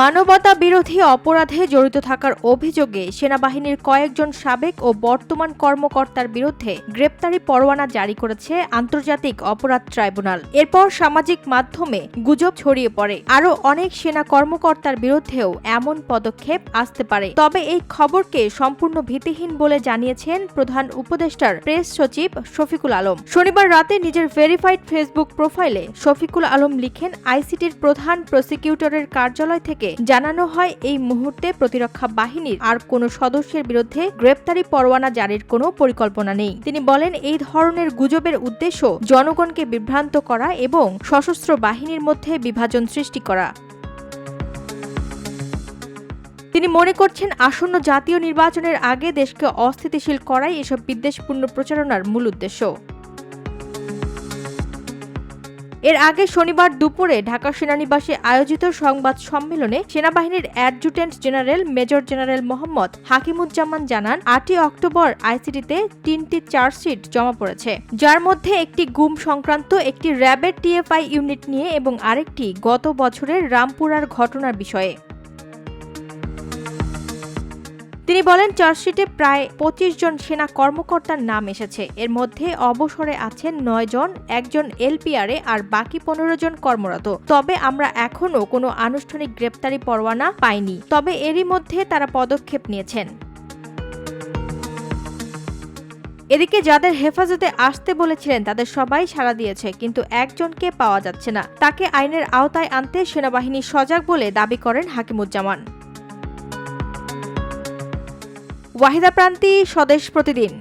মানবতা বিরোধী অপরাধে জড়িত থাকার অভিযোগে সেনাবাহিনীর কয়েকজন সাবেক ও বর্তমান কর্মকর্তার বিরুদ্ধে গ্রেপ্তারি পরোয়ানা জারি করেছে আন্তর্জাতিক অপরাধ ট্রাইব্যুনাল। এরপর সামাজিক মাধ্যমে গুজব ছড়িয়ে পড়ে। আরও অনেক সেনা কর্মকর্তার বিরুদ্ধেও এমন পদক্ষেপ আসতে পারে। তবে এই খবরকে সম্পূর্ণ ভিত্তিহীন বলে জানিয়েছেন প্রধান উপদেষ্টার প্রেস সচিব শফিকুল আলম। শনিবার রাতে নিজের ভেরিফাইড ফেসবুক প্রোফাইলে শফিকুল আলম লিখেন, আইসিটির প্রধান প্রসিকিউটরের কার্যালয় থেকে জানানো হয়, এই মুহূর্তে প্রতিরক্ষা বাহিনীর আর কোনো সদস্যের বিরুদ্ধে গ্রেপ্তারি পরোয়ানা জারির কোনো পরিকল্পনা নেই। তিনি বলেন, এই ধরনের গুজবের উদ্দেশ্য জনগণকে বিভ্রান্ত করা এবং সশস্ত্র বাহিনীর মধ্যে বিভাজন সৃষ্টি করা। তিনি মনে করছেন, আসন্ন জাতীয় নির্বাচনের আগে দেশকে অস্থিতিশীল করাই এসব বিদ্বেষপূর্ণ প্রচারণার মূল উদ্দেশ্য। এর আগে শনিবার দুপুরে ঢাকা সেনানিবাসে আয়োজিত সংবাদ সম্মেলনে সেনাবাহিনীর adjutant general, major general Mohammad Hakimuzzaman জানান, আটই অক্টোবর আইসিটিতে তিনটি চার্জশিট জমা পড়েছে। যার মধ্যে একটি গুম সংক্রান্ত, একটি র্যাবের টিএফআই ইউনিট নিয়ে এবং আরেকটি গত বছরের রামপুরার ঘটনার বিষয়ে। তিনি বলেন, চার্জশিটে প্রায় পঁচিশ জন সেনা কর্মকর্তার নাম এসেছে। এর মধ্যে অবসরে আছেন নয় জন একজন এলপিআরে আর বাকি পনেরো জন কর্মরত। তবে আমরা এখনও কোনো আনুষ্ঠানিক গ্রেপ্তারি পরোয়ানা পাইনি। তবে এরই মধ্যে তারা পদক্ষেপ নিয়েছেন। এদিকে যাদের হেফাজতে আসতে বলেছিলেন, তাদের সবাই সাড়া দিয়েছে, কিন্তু একজনকে পাওয়া যাচ্ছে না। তাকে আইনের আওতায় আনতে সেনাবাহিনী সজাগ বলে দাবি করেন হাকিমুজ্জামান। ওয়াহিদা প্রান্তি স্বদেশ প্রতিদিন।